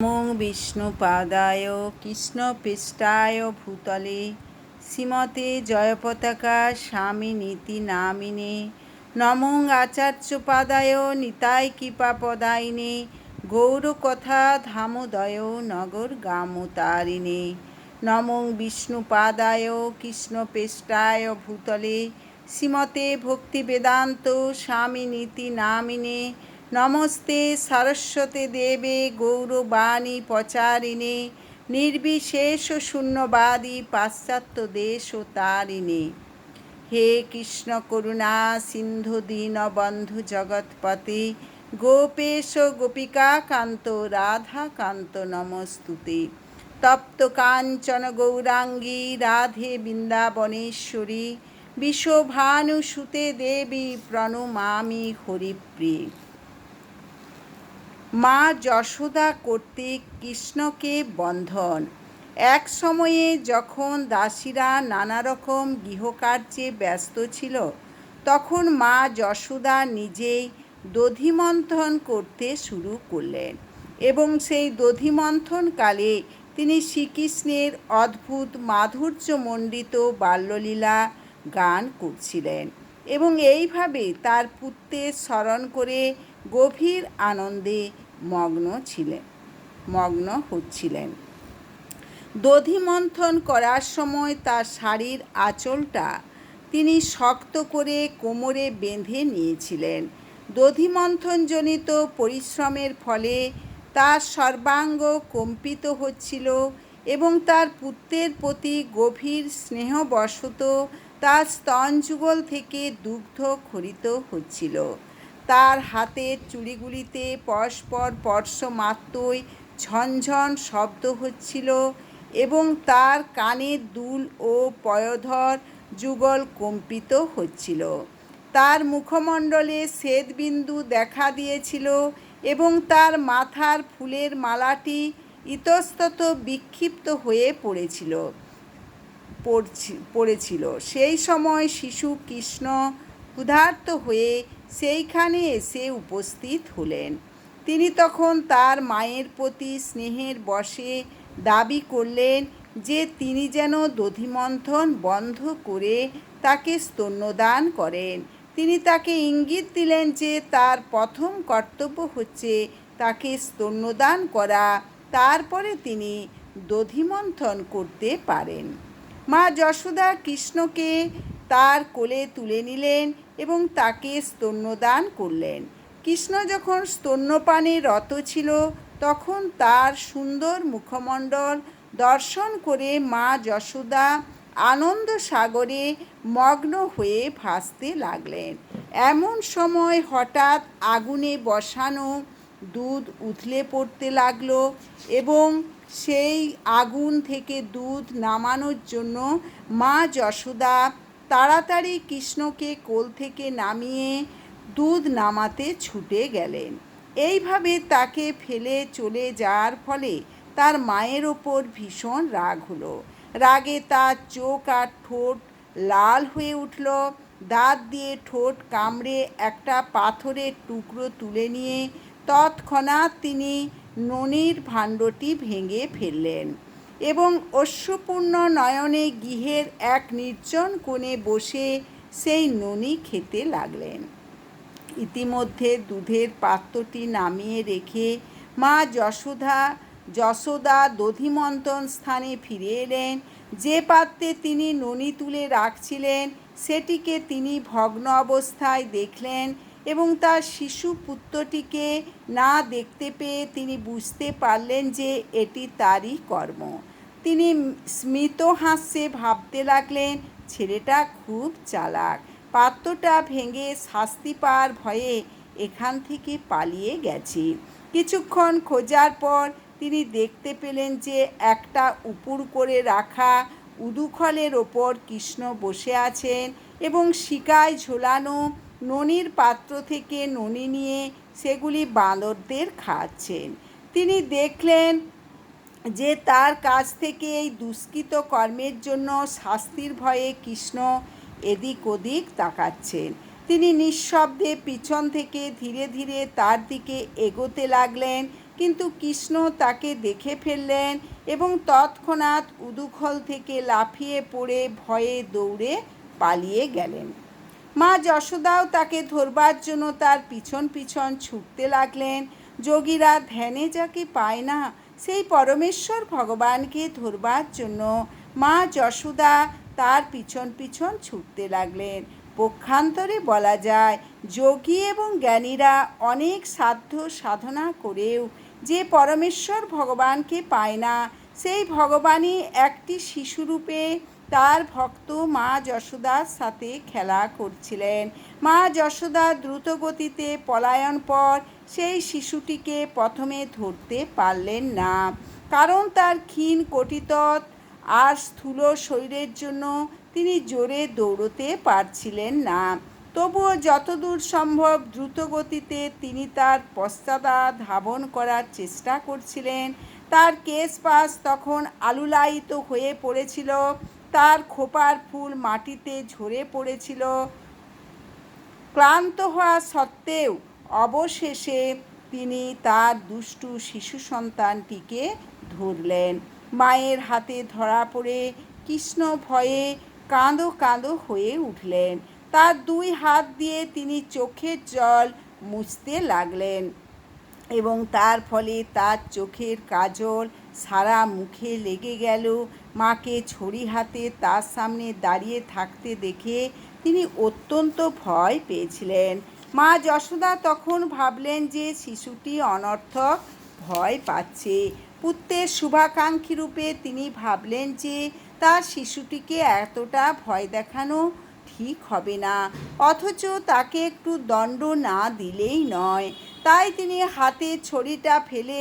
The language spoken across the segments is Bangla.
নমো বিষ্ণুপাদায় কৃষ্ণপৃষ্ঠায় ভূতলে শ্রীমতে জয়পতাকা স্বামী নীতি নামিনে নমো আচার্যপাদায় নিতাই কৃপাপদায়িনে গৌরকথা ধামোদয় নগর গামতারিণে নমো বিষ্ণুপাদায় কৃষ্ণপৃষ্ঠায় ভূতলে শ্রীমতে ভক্তিবেদান্ত স্বামী নীতি নামিনে নমস্তে সরস্বতী দেবে গৌরবাণী পচারিণে নির্বিশেষ শূন্যবাদী পাশ্চাত্য দেশ ও তারিণে। হে কৃষ্ণ করুণা সিন্ধু দীনবন্ধু জগৎপতি, গোপেশ গোপিকা কান্ত রাধা কান্ত নমস্তুতে। তপ্ত কাঞ্চন গৌরাঙ্গী রাধে বৃন্দাবনেশ্বরী বিশ্বভানুসুতে দেবী প্রণমামি হরিপ্রিয়। মা যশোদা কর্তৃক কৃষ্ণকে বন্ধন। এক সময়ে যখন দাসীরা নানা রকম গৃহকার্যে ব্যস্ত ছিল, তখন মা যশোদা নিজেই দধিমন্থন করতে শুরু করলেন এবং সেই দধিমন্থনকালে তিনি শ্রীকৃষ্ণের অদ্ভুত মাধুর্যমণ্ডিত বাল্যলীলা গান করছিলেন এবং এইভাবে তার পুত্রের স্মরণ করে গভীর আনন্দে মগ্ন ছিলেন, মগ্ন হচ্ছিলেন। দধিমন্থন করার সময় তার শাড়ির আঁচলটা তিনি শক্ত করে কোমরে বেঁধে নিয়েছিলেন। দধিমন্থনজনিত পরিশ্রমের ফলে তার সর্বাঙ্গ কম্পিত হচ্ছিল এবং তার পুত্রের প্রতি গভীর স্নেহবশত তার স্তনযুগল থেকে দুগ্ধ খরিত হচ্ছিল। তার হাতের চুড়িগুলিতে পরস্পর স্পর্শ মাত্রই ঝনঝন শব্দ হচ্ছিল এবং তার কানের দুল ও পয়োধর যুগল কম্পিত হচ্ছিল। তার মুখমণ্ডলে শ্বেতবিন্দু দেখা দিয়েছিল এবং তার মাথার ফুলের মালাটি ইতস্তত বিক্ষিপ্ত হয়ে পড়েছিল পড়েছিল। সেই সময় শিশু কৃষ্ণ ক্ষুধার্ত হয়ে সেইখানে এসে উপস্থিত হলেন। তিনি তখন তার মায়ের প্রতি স্নেহের বশে দাবি করলেন যে তিনি যেন দধিমন্থন বন্ধ করে তাকে স্তন্যদান করেন। তিনি তাকে ইঙ্গিত দিলেন যে তার প্রথম কর্তব্য হচ্ছে তাকে স্তন্যদান করা, তারপরে তিনি দধিমন্থন করতে পারেন। মা যশোদা কৃষ্ণকে তার কোলে তুলে নিলেন এবং তাকে স্তন্যদান করলেন। কৃষ্ণ যখন স্তন্যপানে রত ছিল, তখন তার সুন্দর মুখমণ্ডল দর্শন করে মা যশোদা আনন্দ সাগরে মগ্ন হয়ে ভাসতে লাগলেন। এমন সময় হঠাৎ আগুনে বসানো দুধ উথলে পড়তে লাগল এবং সেই আগুন থেকে দুধ নামানোর জন্য মা যশোদা তাড়াতাড়ি কৃষ্ণকে কোল থেকে নামিয়ে দুধ নামাতে ছুটে গেলেন। এইভাবে তাকে ফেলে চলে যাওয়ার ফলে তার মায়ের ওপর ভীষণ রাগ হলো। রাগে তার চোখ আর ঠোঁট লাল হয়ে উঠল। দাঁত দিয়ে ঠোঁট কামড়ে একটা পাথরের টুকরো তুলে নিয়ে তৎক্ষণাৎ তিনি ননির ভাণ্ডটি ভেঙে ফেললেন। এবং অশ্বপূর্ণ নয়নে গৃহের এক নির্জন কোণে বসে সেই ননি খেতে লাগলেন। ইতিমধ্যে দুধের পাত্রটি নামিয়ে রেখে মা যশোদা যশোদা দধিমন্তন স্থানে ফিরে এলেন। যে পাত্রে তিনি ননি তুলে রাখছিলেন, সেটিকে তিনি ভগ্ন অবস্থায় দেখলেন এবং তার শিশু পুত্রটিকে না দেখতে পেয়ে তিনি বুঝতে পারলেন যে এটি তারই কর্ম। তিনি স্মিত হাস্যে ভাবতে লাগলেন, ছেলেটা খুব চালাক। পাত্রটা ভেঙে শাস্তি পাওয়ার ভয়ে এখান থেকে পালিয়ে গেছে। কিছুক্ষণ খোঁজার পর তিনি দেখতে পেলেন যে একটা উপুর করে রাখা উদুখলের ওপর কৃষ্ণ বসে আছেন এবং শিকায় ঝোলানো ননির পাত্র থেকে ননি নিয়ে সেগুলি বাঁদরদের খাচ্ছেন। তিনি দেখলেন যে তার কাছ থেকে এই দুষ্কৃত কর্মের জন্য শাস্তির ভয়ে কৃষ্ণ এদিক ওদিক তাকাচ্ছেন। তিনি নিঃশব্দে পিছন থেকে ধীরে ধীরে তার দিকে এগোতে লাগলেন, কিন্তু কৃষ্ণ তাকে দেখে ফেললেন এবং তৎক্ষণাৎ উদুখল থেকে লাফিয়ে পড়ে ভয়ে দৌড়ে পালিয়ে গেলেন। মা যশোদাও তাকে ধরবার জন্য তার পিছন পিছন ছুটতে লাগলেন। যোগীরা ধ্যানে যাকে পায় না, সেই পরমেশ্বর ভগবানকে ধরবার জন্য মা যশোদা তার পিছন পিছন ছুটতে লাগলেন। পক্ষান্তরে বলা যায়, যোগী এবং জ্ঞানীরা অনেক সাধ্য সাধনা করেও যে পরমেশ্বর ভগবানকে পায় না, সেই ভগবানই একটি শিশুরূপে তার ভক্ত মা যশোদার সাথে খেলা করছিলেন। মা যশোদা দ্রুতগতিতে পলায়ন পর সেই শিশুটিকে প্রথমে ধরতে পারলেন না। কারণ তার ক্ষীণ কটিতত আর স্থূল শরীরের জন্য তিনি জোরে দৌড়তে পারছিলেন না। তবুও যতদূর সম্ভব দ্রুতগতিতে তিনি তার পশ্চাদা ধাবন করার চেষ্টা করছিলেন। তার কেস পাশ তখন আলুলায়িত হয়ে পড়েছিল। তার খোপার ফুল মাটিতে ঝরে পড়েছিল। ক্লান্ত হওয়া সত্ত্বেও অবশেষে তিনি তার দুষ্টু শিশু সন্তানটিকে ধরলেন। মায়ের হাতে ধরা পড়ে কৃষ্ণ ভয়ে কাঁদো কাঁদো হয়ে উঠলেন। তার দুই হাত দিয়ে তিনি চোখের জল মুছতে লাগলেন এবং তার ফলে তার চোখের কাজল সারা মুখে লেগে গেল। মাকে ছড়ি হাতে তার সামনে দাঁড়িয়ে থাকতে দেখে তিনি অত্যন্ত ভয় পেয়েছিলেন। মা যশোদা তখন ভাবলেন যে শিশুটি অনর্থক ভয় পাচ্ছে। পুত্রের শুভাকাঙ্ক্ষী রূপে তিনি ভাবলেন যে তার শিশুটিকে এতটা ভয় দেখানো ঠিক হবে না, অথচ তাকে একটু দণ্ড না দিলেই নয়। তাই তিনি হাতে ছড়িটা ফেলে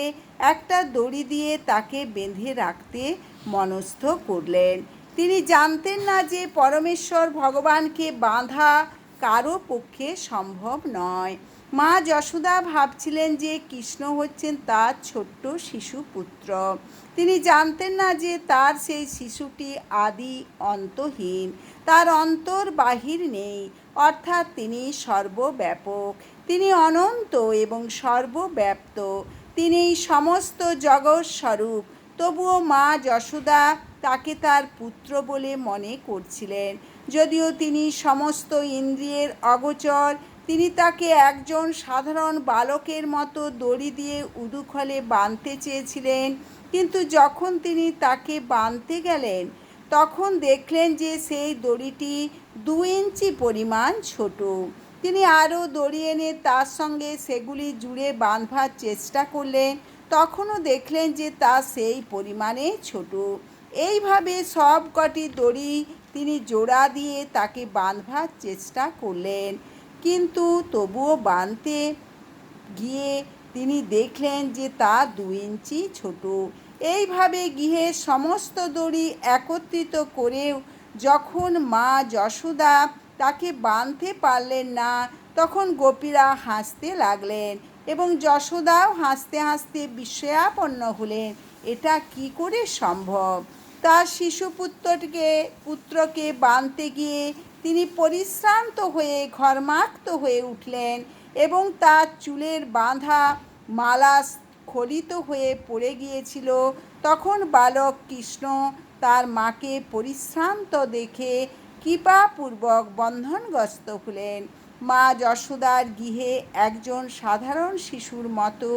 একটা দড়ি দিয়ে তাকে বেঁধে রাখতে মনস্থ করলেন। তিনি জানতেন না যে পরমেশ্বর ভগবানকে বাঁধা কারও পক্ষে সম্ভব নয়। মা যশোদা ভাবছিলেন যে কৃষ্ণ হচ্ছেন তার ছোট্ট শিশু পুত্র। তিনি জানতেন না যে তার সেই শিশুটি আদি অন্তহীন, তার অন্তর বাহির নেই, অর্থাৎ তিনি সর্বব্যাপক। তিনি অনন্ত এবং সর্বব্যাপ্ত। তিনি সমস্ত জগৎ স্বরূপ। তবুও মা যশোদা তাকে তার পুত্র বলে মনে করছিলেন। যদিও তিনি সমস্ত ইন্দ্রিয়ের অগোচর তিনি তাকে একজন সাধারণ বালকের মতো দড়ি দিয়ে উদুখলে বাঁধতে চেয়েছিলেন। কিন্তু যখন তিনি তাকে বাঁধতে গেলেন, তখন দেখলেন যে সেই দড়িটি দু ইঞ্চি পরিমাণ ছোট। তিনি আরও দড়ি এনে তার সঙ্গে সেগুলি জুড়ে বাঁধবার চেষ্টা করলেন। তখনও দেখলেন যে তা সেই পরিমাণে ছোট। এইভাবে সব কটি দড়ি তিনি জোড়া দিয়ে তাকে বাঁধবার চেষ্টা করলেন। কিন্তু তবুও বাঁধতে গিয়ে তিনি দেখলেন যে তা দু ইঞ্চি ছোট। এইভাবে গৃহের সমস্ত দড়ি একত্রিত করেও যখন মা যশোদা তাকে বাঁধতে পারলেন না, তখন গোপীরা হাসতে লাগলেন এবং যশোদাও হাসতে হাসতে বিস্ময়াপন্ন হলেন, এটা কি করে সম্ভব? তার শিশুপুত্রকে পুত্রকে বাঁধতে গিয়ে তিনি পরিশ্রান্ত হয়ে ঘর্মাক্ত হয়ে উঠলেন এবং তার চুলের বাঁধা মালা স্খলিত হয়ে পড়ে গিয়েছিল। তখন বালক কৃষ্ণ তার মাকে পরিশ্রান্ত দেখে কৃপাপূর্বক বন্ধনগ্রস্ত হলেন। মা যশোদার গৃহে একজন সাধারণ শিশুর মতো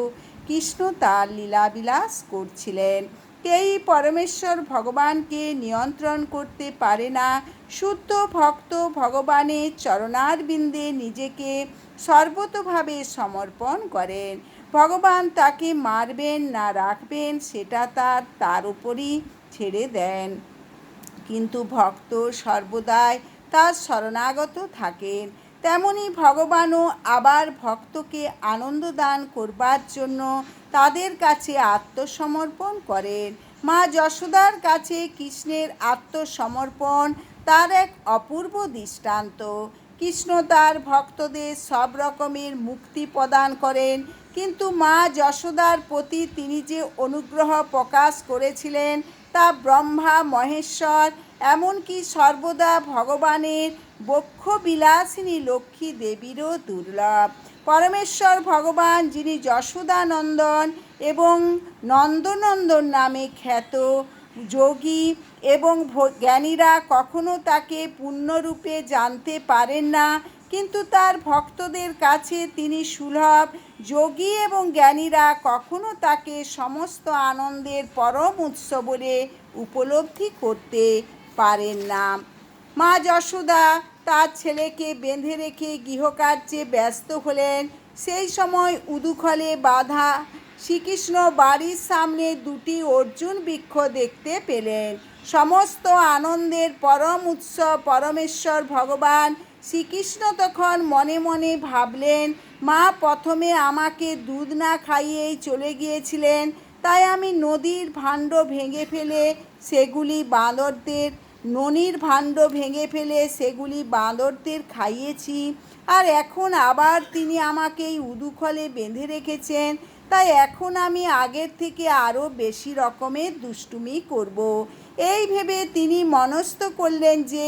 কৃষ্ণ তার লীলাবিলাস করছিলেন। কেই পরমেশ্বর ভগবানকে নিয়ন্ত্রণ করতে পারে না, শুদ্ধ ভক্ত ভগবানের চরণারবিন্দে নিজেকে সর্বতভাবে সমর্পণ করেন। ভগবান তাকে মারবেন না রাখবেন, সেটা তার তার উপরই ছেড়ে দেন। কিন্তু ভক্ত সর্বদাই তার শরণাগত থাকেন। তেমনি ভগবানও আবার ভক্তকে আনন্দ দান করবার জন্য তাদের কাছে আত্মসমর্পণ করেন। মা যশোদার কাছে কৃষ্ণের আত্মসমর্পণ তার এক অপূর্ব দৃষ্টান্ত। কৃষ্ণ তার ভক্তদের সব রকমের মুক্তি প্রদান করেন, কিন্তু মা যশোদার প্রতি তিনি যে অনুগ্রহ প্রকাশ করেছিলেন তা ব্রহ্মা, মহেশ্বর, এমনকি সর্বদা ভগবানের বক্ষ বিলাসিনী লক্ষ্মী দেবীরও দুর্লভ। পরমেশ্বর ভগবান যিনি যশোদানন্দন এবং নন্দনন্দন নামে খ্যাত যোগী এবং জ্ঞানীরা কখনো তাকে পূর্ণরূপে জানতে পারেন না, কিন্তু তার ভক্তদের কাছে তিনি সুলভ। যোগী এবং জ্ঞানীরা কখনো তাকে সমস্ত আনন্দের পরম উৎস বলে উপলব্ধি করতে পারেন না। মা যশোদা ছেলেকে বেঁধে রেখে গৃহকার্যে ব্যস্ত হলেন। সেই সময় উদুখলে বাধা, শ্রীকৃষ্ণ বাড়ির সামনে দুটি অর্জুন বৃক্ষ দেখতে পেলেন। সমস্ত আনন্দের পরম উৎসব পরমেশ্বর ভগবান শ্রীকৃষ্ণ তখন মনে মনে ভাবলেন, মা, প্রথমে আমাকে দুধ না খাইয়েই চলে গিয়েছিলেন, তাই আমি নদীর ভাণ্ড ভেঙে ফেলে সেগুলি বাঁদরদের ননির ভাণ্ড ভেঙে ফেলে সেগুলি বাঁদরদের খাইয়েছি। আর এখন আবার তিনি আমাকে এই উদুখলে বেঁধে রেখেছেন। তাই এখন আমি আগের থেকে আরও বেশি রকমের দুষ্টুমি করব। এই ভেবে তিনি মনস্থ করলেন যে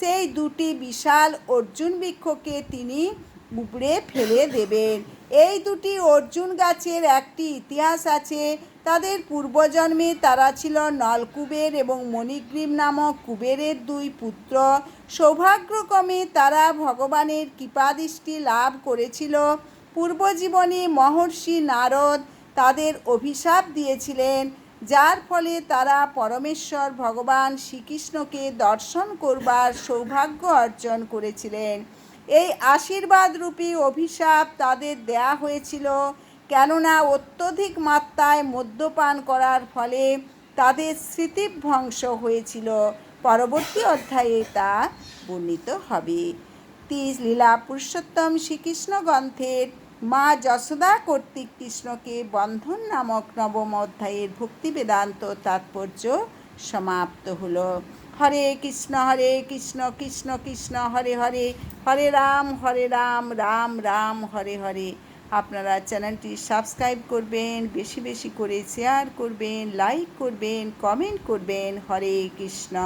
সেই দুটি বিশাল অর্জুন বৃক্ষকে তিনি উপড়ে ফেলে দেবেন। এই দুটি অর্জুন গাছের একটি ইতিহাস আছে। তাদের পূর্বজন্মে তারা ছিল নলকুবের এবং মণিগ্রীব নামক কুবেরের দুই পুত্র। সৌভাগ্যক্রমে তারা ভগবানের কৃপাদৃষ্টি লাভ করেছিল। পূর্বজীবনে মহর্ষি নারদ তাদের অভিশাপ দিয়েছিলেন, যার ফলে তারা পরমেশ্বর ভগবান শ্রীকৃষ্ণকে দর্শন করবার সৌভাগ্য অর্জন করেছিলেন। এই আশীর্বাদ রূপী অভিশাপ তাদের দেয়া হয়েছিল। কেননা অত্যধিক মাত্রায় মদ্যপান করার ফলে তাদের স্মৃতিভ্রংশ হয়েছিল। পরবর্তী অধ্যায়ে তা বর্ণিত হবে। তিজ লীলা পুরুষোত্তম শ্রীকৃষ্ণ গ্রন্থের মা যশোদা কর্তৃক কৃষ্ণকে বন্ধন নামক নবম অধ্যায়ের ভক্তি বেদান্ত তাৎপর্য সমাপ্ত হলো। হরে কৃষ্ণ হরে কৃষ্ণ কৃষ্ণ কৃষ্ণ, হরে হরে হরে রাম হরে রাম রাম রাম, হরে হরে। আপনারা চ্যানেলটি সাবস্ক্রাইব করবেন, বেশি বেশি করে শেয়ার করবেন, লাইক করবেন, কমেন্ট করবেন। হরে কৃষ্ণ।